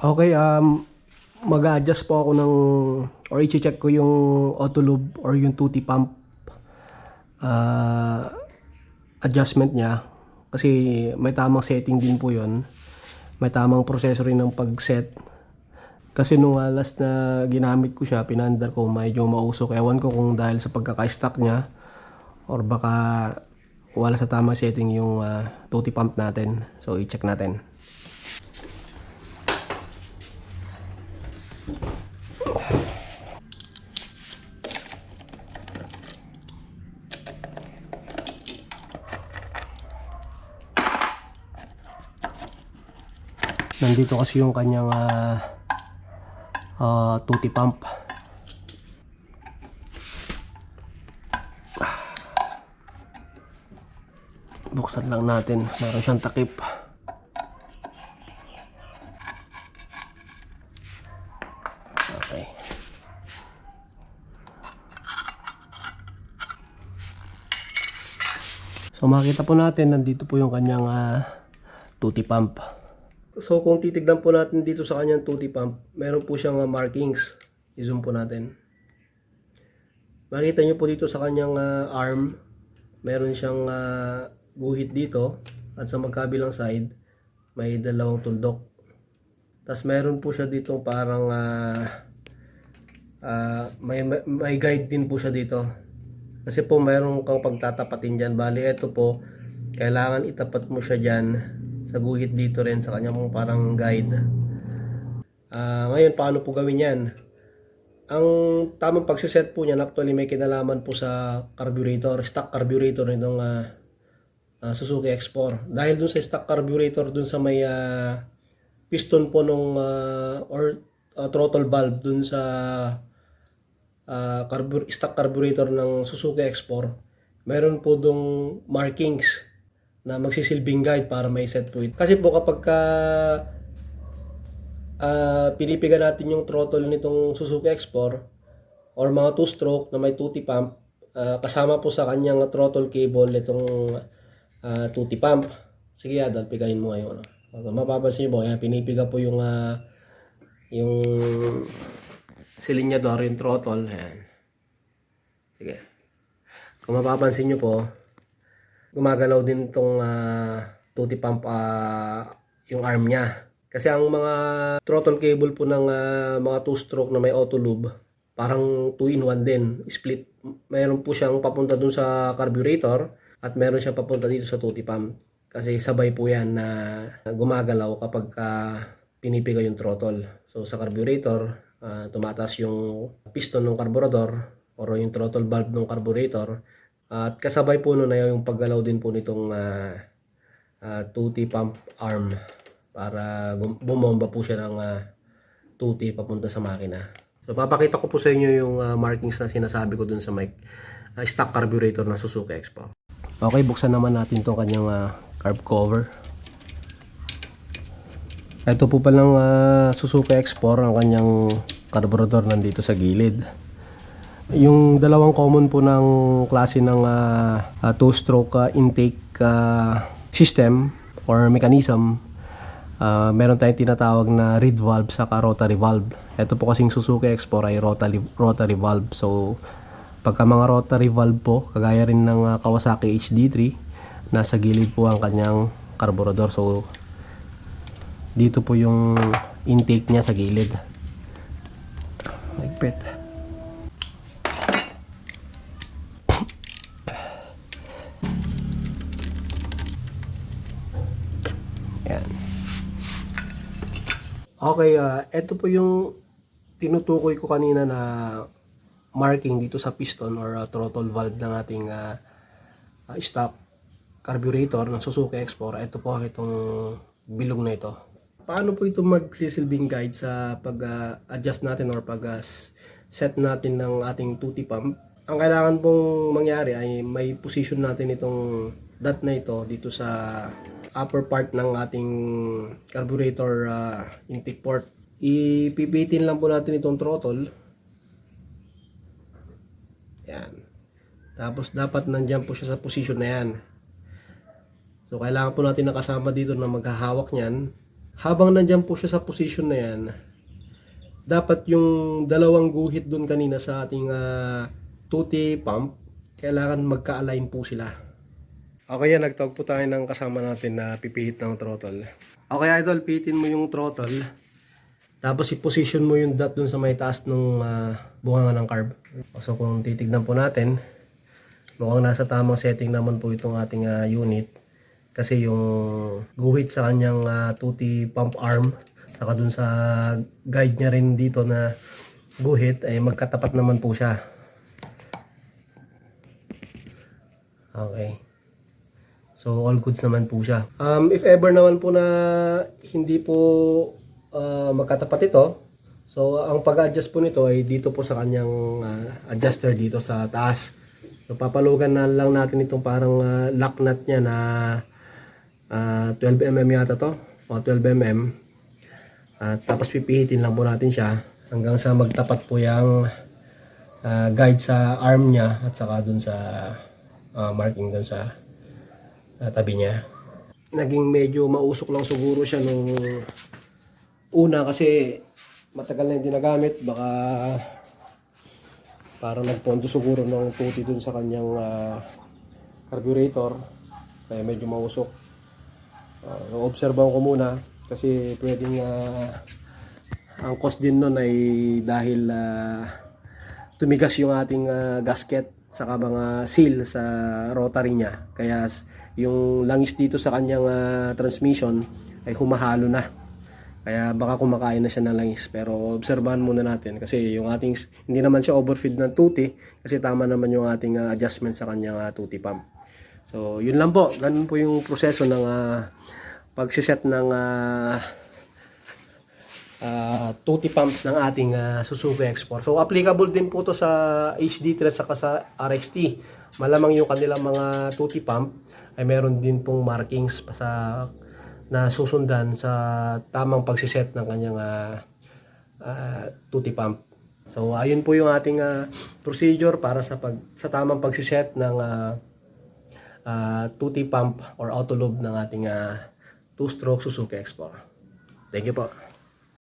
Okay, um, mag-adjust po ako ng, or i-check ko yung auto lube or yung tutti pump uh, adjustment niya. Kasi may tamang setting din po yon May tamang proseso rin ng pag-set. Kasi nung uh, last na ginamit ko siya, pinandar ko, medyo mausok. Ewan ko kung dahil sa pagkaka-stock niya or baka wala sa tamang setting yung uh, tutti pump natin. So, i-check natin. Nandito kasi yung kanyang ah ah, tutti pump. Buksan lang natin. Meron siyang takip. So makita po natin, nandito po yung kanyang ah, tutti pump. So kung titignan po natin dito sa kanyang tutti pump, meron po siyang ah, markings. I-zoom po natin. Makita niyo po dito sa kanyang ah, arm, meron siyang ah, guhit dito at sa magkabilang side may dalawang tuldok. Tapos meron po siya dito parang ah, may, may may guide din po siya dito. Kasi po mayroon kang pagtatapatin dyan. Bali, ito po, kailangan itapat mo siya dyan sa guhit dito rin sa kanya pong parang guide. Ah, ngayon, paano po gawin yan? Ang tamang pagsiset po niyan, actually may kinalaman po sa carburetor, stock carburetor nitong ah, ah, Suzuki X4. Dahil dun sa stock carburetor, dun sa may ah, piston po nung ah, or ah, throttle valve dun sa ah, carbur- stock carburetor ng Suzuki X4, meron po dong markings na magsisilbing guide para may set po ito. Kasi po kapag ka ah, pinipiga natin yung throttle nitong Suzuki X4 or mga two-stroke na may tutti pump, ah, kasama po sa kanyang throttle cable itong ah, tutti pump. Sige, Adal, pigahin mo ngayon. Ano. Mapapansin niyo po, yan, pinipiga po yung ah, yung silinyador, yung throttle. Ayan. Sige. Kung mapapansin nyo po, gumagalaw din itong tutti pump ah, yung arm niya. Kasi ang mga throttle cable po ng ah, mga two-stroke na may auto lube, parang 2-in-1 din, split. Mayroon po siyang papunta dun sa carburetor at meron siyang papunta dito sa tutti pump. Kasi sabay po yan na gumagalaw kapag ah, pinipiga yung throttle. So sa carburetor, ah, tumataas yung piston ng carburetor or yung throttle valve ng carburetor. At kasabay po nun na yung paggalaw din po nitong ah, ah, tutti pump arm para bumomba po siya ng ah, tutti papunta sa makina. So papakita ko po sa inyo yung ah, markings na sinasabi ko dun sa mic ah, stock carburetor ng Suzuki Expo. Okay, buksan naman natin tong kanyang ah, carb cover. Ito po palang ah, Suzuki X4 ang kanyang carburetor nandito sa gilid. Yung dalawang common po ng klase ng ah, ah, two-stroke ah, intake ah, system or mechanism, ah, meron tayong tinatawag na reed valve sa rotary valve. Ito po kasing Suzuki X4 ay rotary, rotary valve. So, pagka mga rotary valve po, kagaya rin ng ah, Kawasaki HD3, nasa gilid po ang kanyang carburetor. So, dito po yung intake niya sa gilid. Magpit. Yan. Okay, ah ito po yung tinutukoy ko kanina na marking dito sa piston or ah, throttle valve ng ating ah, ah, stock carburetor ng Suzuki X4. Ito po itong bilog na ito. Paano po ito magsisilbing guide sa pag-adjust natin or pag-set natin ng ating tutti pump? Ang kailangan pong mangyari ay may position natin itong dot na ito dito sa upper part ng ating carburetor ah, intake port. Ipipitin lang po natin itong throttle. Yan. Tapos dapat nandyan po siya sa position na yan. So kailangan po natin nakasama dito na maghahawak niyan. Habang nandyan po siya sa position na yan, dapat yung dalawang guhit doon kanina sa ating ah, tuti pump, kailangan magka-align po sila. Okay yan, nagtawag po tayo ng kasama natin na pipihit ng throttle. Okay idol, pihitin mo yung throttle. Tapos i-position mo yung dot dun sa may taas ng bunganga ng carb. So kung titignan po natin, mukhang nasa tamang setting naman po itong ating ah, unit. Kasi yung guhit sa kanyang ah, tuti pump arm, saka dun sa guide niya rin dito na guhit, ay magkatapat naman po siya. Okay. So all goods naman po siya. Um, if ever naman po na hindi po ah, magkatapat ito, so ang pag-adjust po nito ay dito po sa kanyang ah, adjuster dito sa taas. So papalugan na lang natin itong parang ah, lock nut niya na ah, 12 mm yata to o 12 mm. At tapos pipihitin lang po natin siya hanggang sa magtapat po yung ah, guide sa arm niya at saka dun sa ah, marking dun sa ah, tabi niya. Naging medyo mausok lang siguro siya nung una kasi matagal na hindi nagamit. Baka parang nagpondo siguro ng tuti dun sa kanyang ah, carburetor. Kaya medyo mausok. Uh, obserbahan ko muna kasi pwedeng ah, ang cost din nun ay dahil ah, tumigas yung ating ah, gasket saka mga seal sa rotary niya. Kaya yung langis dito sa kanyang ah, transmission ay humahalo na. Kaya baka kumakain na siya ng langis. Pero obserbahan muna natin kasi yung ating hindi naman siya overfeed ng tuti kasi tama naman yung ating ah, adjustment sa kanyang ah, tuti pump. So, yun lang po. Ganun po yung proseso ng ah, pagsiset ng ah, ah, tuti pump ng ating ah, Suzuki Export. So applicable din po to sa HD3 saka sa RXT. Malamang yung kanilang mga tuti pump ay meron din pong markings pa sa na susundan sa tamang pagsiset ng kanyang ah, ah, tuti pump. So ayun po yung ating ah, procedure para sa pag sa tamang pagsiset ng ah, ah, tuti pump or auto lube ng ating ah, two-stroke Suzuki Explorer. Thank you po.